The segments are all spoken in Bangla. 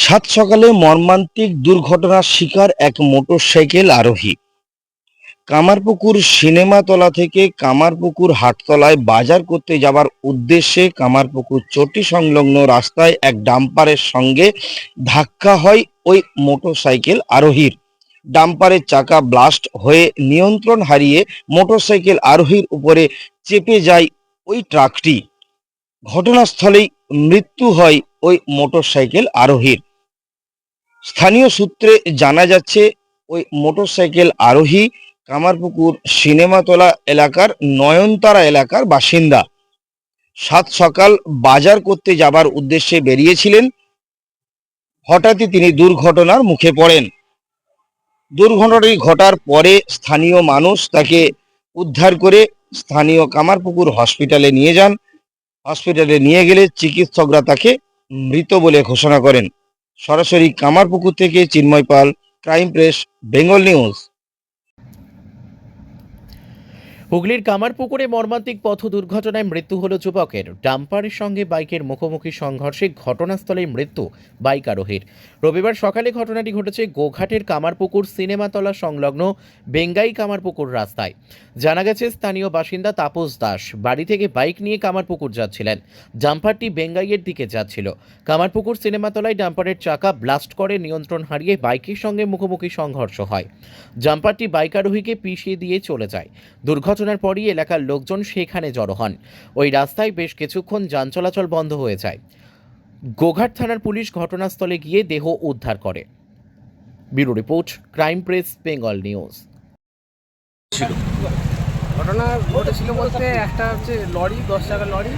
সাত সকালে মর্মান্তিক দুর্ঘটনার শিকার এক মোটরসাইকেল আরোহী। কামারপুকুর সিনেমাতলা থেকে কামারপুকুর হাটতলায় বাজার করতে যাবার উদ্দেশ্যে কামারপুকুর চটি সংলগ্ন রাস্তায় এক ডাম্পারের সঙ্গে ধাক্কা হয় ওই মোটরসাইকেল আরোহীর। ডাম্পারের চাকা ব্লাস্ট হয়ে নিয়ন্ত্রণ হারিয়ে মোটরসাইকেল আরোহীর উপরে চেপে যায় ওই ট্রাকটি। ঘটনাস্থলেই মৃত্যু হয় ওই মোটরসাইকেল আরোহীর। স্থানীয় সূত্রে জানা যাচ্ছে, ওই মোটরসাইকেল আরোহী কামারপুকুর সিনেমাতলা এলাকার নয়নতারা এলাকার বাসিন্দা। সাত সকাল বাজার করতে যাবার উদ্দেশ্যে বেরিয়েছিলেন। হঠাৎই তিনি দুর্ঘটনার মুখে পড়েন। দুর্ঘটনাটি ঘটার পরে স্থানীয় মানুষ তাকে উদ্ধার করে স্থানীয় কামারপুকুর হসপিটালে নিয়ে যান। হসপিটালে নিয়ে গেলে চিকিৎসকরা তাকে মৃত বলে ঘোষণা করেন। সরাসরি কামারপুকুর থেকে Chinmoy Pal crime press Bengal news. হুগলির কামারপুকুরে মর্মান্তিক পথ দুর্ঘটনায় মৃত্যু হল যুবকের। ডাম্পারের সঙ্গে বাইকের মুখোমুখি সংঘর্ষে ঘটনাস্থলেই মৃত্যু বাইক আরোহীর। রবিবার সকালে ঘটনাটি ঘটেছে গোঘাটের কামারপুকুর সিনেমাতলা সংলগ্ন বেঙ্গাই কামারপুকুর রাস্তায়। জানা গেছে, স্থানীয় বাসিন্দা তাপস দাস বাড়ি থেকে বাইক নিয়ে কামারপুকুর যাচ্ছিলেন। ডাম্পারটি বেঙ্গাইয়ের দিকে যাচ্ছিল। কামারপুকুর সিনেমাতলায় ডাম্পারের চাকা ব্লাস্ট করে নিয়ন্ত্রণ হারিয়ে বাইকের সঙ্গে মুখোমুখি সংঘর্ষ হয়। জাম্পারটি বাইক আরোহীকে পিষিয়ে দিয়ে চলে যায়। দুর্ঘটনার পরই এলাকার লোকজন সেখানে জড়ো হন। ওই রাস্তায় বেশ কিছুক্ষণ যান চলাচল বন্ধ হয়ে যায়। গোঘাট থানার পুলিশ ঘটনাস্থলে গিয়ে দেহ উদ্ধার করে। Bureau report crime press Bengal news. ঘটনা ঘটেছিল বলতে একটা হচ্ছে লরি দশ টাকার লরি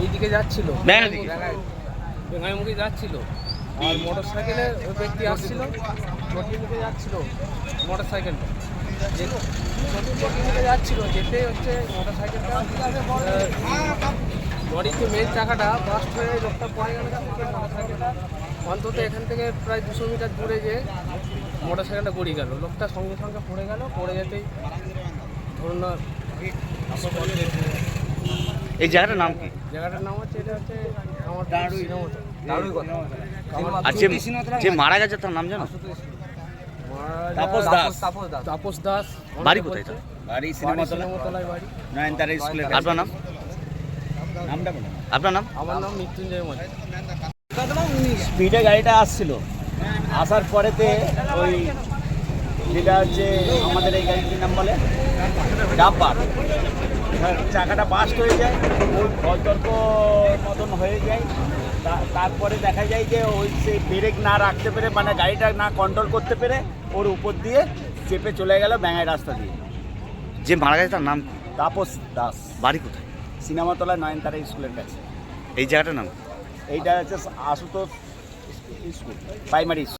এই দিকে যাচ্ছিল বেঙ্গাইমুখী যাচ্ছিল। আর মোটর সাইকেলে ওই ব্যক্তি আসছিল। যাচ্ছিল মোটর সাইকেলটা যাচ্ছিল যেতে হচ্ছে মোটর সাইকেলটা মেন চাকাটা বাস্ট হয়ে লোকটা পড়ে গেল মোটর সাইকেলটা অন্তত এখান থেকে প্রায় দুশো মিটার দূরে যে মোটর সাইকেলটা গড়িয়ে গেল। লোকটা সঙ্গে সঙ্গে পড়ে গেল পড়ে যেতেই ধরুন না এই জায়গাটার নাম কি? জায়গাটার নাম হচ্ছে এটা হচ্ছে আমার দারুই আর যে যে মারা গেছে তার নাম জানো? তাপস দাস। তাপস দাস। বাড়ি কোথায় তার? বাড়ি সিনেমাতলায় বাড়ি নয়নতারা স্কুলের আপনার নাম? নামটা বলুন আপনার নাম? আমার নাম মৃত্যুঞ্জয় স্পিডে গাড়িটা আসছিল। আসার পরেতে ওই যেটা হচ্ছে আমাদের এই গাড়িটির নাম বলে? ডাব্বার। চাকাটা বাস্ট হয়ে যায় ওই ভয়তর্ক মতন হয়ে যায়। তারপরে দেখা যায় যে ওই সেই ব্রেক না রাখতে পেরে মানে গাড়িটা না কন্ট্রোল করতে পেরে ওর উপর দিয়ে চেপে চলে গেল ব্যাঙ্গাই রাস্তা দিয়ে। যে মারা গেছে তার নাম তাপস দাস। বাড়ি কোথায়? সিনেমাতলা নয়নতারা স্কুলের কাছে। এই জায়গাটার নাম? এইটা হচ্ছে আশুতোষ স্কুল প্রাইমারি স্কুল